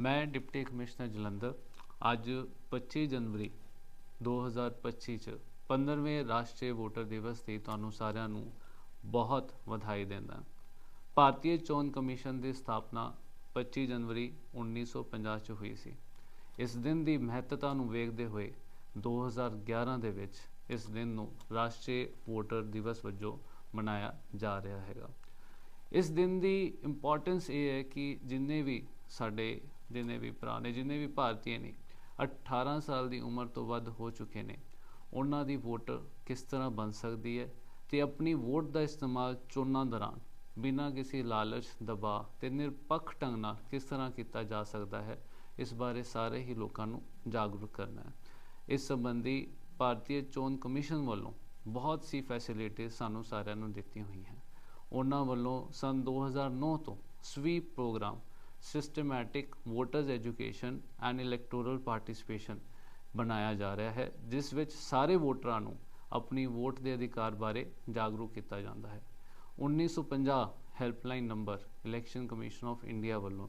ਮੈਂ deputy commissioner Jalandhar ਅੱਜ 25 ਜਨਵਰੀ 2025 ਚ 15ਵੇਂ ਰਾਸ਼ਟਰੀ ਵੋਟਰ ਦਿਵਸ ਦੀ ਤੁਹਾਨੂੰ ਸਾਰਿਆਂ ਨੂੰ ਬਹੁਤ ਵਧਾਈ ਦਿੰਦਾ। ਭਾਰਤੀ ਚੋਣ ਕਮਿਸ਼ਨ ਦੀ ਸਥਾਪਨਾ 25 ਜਨਵਰੀ 1950 ਚ ਹੋਈ ਸੀ। ਇਸ ਦਿਨ ਦੀ ਮਹੱਤਤਾ ਨੂੰ ਵੇਖਦੇ ਹੋਏ 2011 ਦੇ ਵਿੱਚ ਇਸ ਦਿਨ ਨੂੰ ਰਾਸ਼ਟਰੀ ਵੋਟਰ ਦਿਵਸ ਵਜੋਂ ਮਨਾਇਆ ਜਾ ਰਿਹਾ ਹੈਗਾ। ਇਸ ਦਿਨ ਦੀ ਇੰਪੋਰਟੈਂਸ ਇਹ ਹੈ ਕਿ ਜਿੰਨੇ ਵੀ ਸਾਡੇ ਜਿੰਨੇ ਵੀ ਪੁਰਾਣੇ ਜਿੰਨੇ ਵੀ ਭਾਰਤੀ ਨੇ 18 ਸਾਲ ਦੀ ਉਮਰ ਤੋਂ ਵੱਧ ਹੋ ਚੁੱਕੇ ਨੇ। ਉਹਨਾਂ ਦੀ ਵੋਟ ਕਿਸ ਤਰ੍ਹਾਂ ਬਣ ਸਕਦੀ ਹੈ? ਤੇ ਆਪਣੀ ਵੋਟ ਦਾ ਇਸਤੇਮਾਲ ਚੋਣਾਂ ਦੌਰਾਨ ਬਿਨਾਂ ਕਿਸੇ ਲਾਲਚ, ਦਬਾਅ ਤੇ ਨਿਰਪੱਖ ਢੰਗ ਨਾਲ ਕਿਸ ਤਰ੍ਹਾਂ ਕੀਤਾ ਜਾ ਸਕਦਾ ਹੈ? ਇਸ ਬਾਰੇ ਸਾਰੇ ਹੀ ਲੋਕਾਂ ਨੂੰ ਜਾਗਰੂਕ ਕਰਨਾ ਹੈ। ਇਸ ਸੰਬੰਧੀ ਭਾਰਤੀ ਚੋਣ ਕਮਿਸ਼ਨ ਵੱਲੋਂ ਬਹੁਤ ਸੀ ਫੈਸਿਲਿਟੀਆਂ ਸਾਨੂੰ ਸਾਰਿਆਂ ਨੂੰ ਦਿੱਤੀ ਹੋਈ ਹੈ ਉਹਨਾਂ ਵੱਲੋਂ ਸਨ 2009 ਤੋਂ sweep program systematic voters education and electoral participation ਬਣਾਇਆ ਜਾ ਰਿਹਾ ਹੈ, ਜਿਸ ਵਿੱਚ ਸਾਰੇ ਵੋਟਰਾਂ ਨੂੰ ਆਪਣੀ ਵੋਟ ਦੇ ਅਧਿਕਾਰ ਬਾਰੇ ਜਾਗਰੂਕ ਕੀਤਾ ਜਾਂਦਾ ਹੈ। 1950 helpline number election commission of India ਵੱਲੋਂ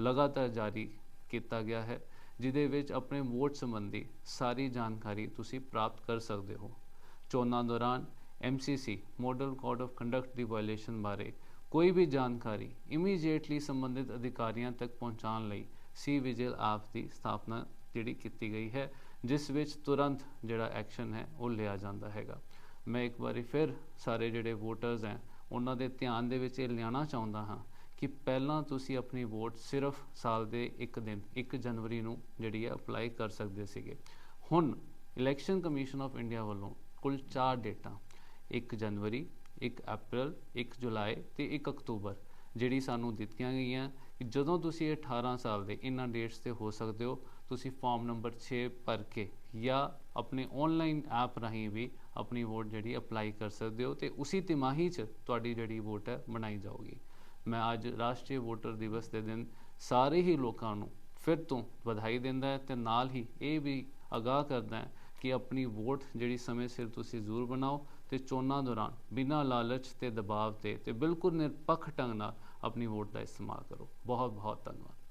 ਲਗਾਤਾਰ ਜਾਰੀ ਕੀਤਾ ਗਿਆ ਹੈ, ਜਿਹਦੇ ਵਿੱਚ ਆਪਣੇ ਵੋਟ ਸੰਬੰਧੀ ਸਾਰੀ ਜਾਣਕਾਰੀ ਤੁਸੀਂ ਪ੍ਰਾਪਤ ਕਰ ਸਕਦੇ ਹੋ। ਚੋਣਾਂ ਦੌਰਾਨ MCC model code of conduct the violation ਬਾਰੇ ਕੋਈ ਵੀ ਜਾਣਕਾਰੀ ਇਮੀਡੀਏਟਲੀ ਸੰਬੰਧਿਤ ਅਧਿਕਾਰੀਆਂ ਤੱਕ ਪਹੁੰਚਾਉਣ ਲਈ ਸੀ ਵਿਜਿਲ ਐਪ ਦੀ ਸਥਾਪਨਾ ਜਿਹੜੀ ਕੀਤੀ ਗਈ ਹੈ, ਜਿਸ ਵਿੱਚ ਤੁਰੰਤ ਜਿਹੜਾ ਐਕਸ਼ਨ ਹੈ, ਉਹ ਲਿਆ ਜਾਂਦਾ ਹੈਗਾ। ਮੈਂ ਇੱਕ ਵਾਰੀ ਫਿਰ ਸਾਰੇ ਜਿਹੜੇ ਵੋਟਰਸ ਹੈ, ਉਹਨਾਂ ਦੇ ਧਿਆਨ ਦੇ ਵਿੱਚ ਇਹ ਲਿਆਉਣਾ ਚਾਹੁੰਦਾ ਹਾਂ ਕਿ ਪਹਿਲਾਂ ਤੁਸੀਂ ਆਪਣੀ ਵੋਟ ਸਿਰਫ ਸਾਲ ਦੇ ਇੱਕ ਦਿਨ 1 ਜਨਵਰੀ ਨੂੰ ਜਿਹੜੀ ਹੈ ਅਪਲਾਈ ਕਰ ਸਕਦੇ ਸੀਗੇ। ਹੁਣ ਇਲੈਕਸ਼ਨ ਕਮਿਸ਼ਨ ਆਫ ਇੰਡੀਆ ਵੱਲੋਂ ਕੁੱਲ 4 ਡੇਟਾਂ 1 ਜਨਵਰੀ 1 ਅਪ੍ਰੈਲ 1 ਜੁਲਾਈ ਤੇ 1 ਅਕਤੂਬਰ ਜਿਹੜੀ ਸਾਨੂੰ ਦਿੱਤੀਆਂ ਗਈਆਂ ਕਿ ਜਦੋਂ ਤੁਸੀਂ 18 ਸਾਲ ਦੇ ਇਹਨਾਂ ਡੇਟਸ ਤੇ ਹੋ ਸਕਦੇ ਹੋ, ਤੁਸੀਂ ਫਾਰਮ ਨੰਬਰ 6 ਭਰ ਕੇ ਜਾਂ ਆਪਣੇ ਆਨਲਾਈਨ ਐਪ ਰਾਹੀਂ ਵੀ ਆਪਣੀ ਵੋਟ ਜਿਹੜੀ ਅਪਲਾਈ ਕਰ ਸਕਦੇ ਹੋ ਤੇ ਉਸੇ ਤਿਮਾਹੀ 'ਚ ਤੁਹਾਡੀ ਜਿਹੜੀ ਵੋਟ ਹੈ ਬਣਾਈ ਜਾਊਗੀ। ਮੈਂ ਅੱਜ ਰਾਸ਼ਟਰੀ ਵੋਟਰ ਦਿਵਸ ਦੇ ਦਿਨ ਸਾਰੇ ਹੀ ਲੋਕਾਂ ਨੂੰ ਫਿਰ ਤੋਂ ਵਧਾਈ ਦਿੰਦਾ ਹੈ ਤੇ ਨਾਲ ਹੀ ਇਹ ਵੀ ਅਗਾਹ ਕਰਦਾ ਹੈ ਕਿ ਆਪਣੀ ਵੋਟ ਜਿਹੜੀ ਸਮੇਂ ਸਿਰ ਤੁਸੀਂ ਜ਼ਰੂਰ ਬਣਾਓ ਤੇ ਚੋਣਾਂ ਦੌਰਾਨ ਬਿਨਾਂ ਲਾਲਚ ਤੇ ਦਬਾਅ ਤੇ ਤੇ ਬਿਲਕੁਲ ਨਿਰਪੱਖ ਢੰਗ ਨਾਲ ਆਪਣੀ ਵੋਟ ਦਾ ਇਸਤੇਮਾਲ ਕਰੋ। ਬਹੁਤ ਬਹੁਤ ਧੰਨਵਾਦ।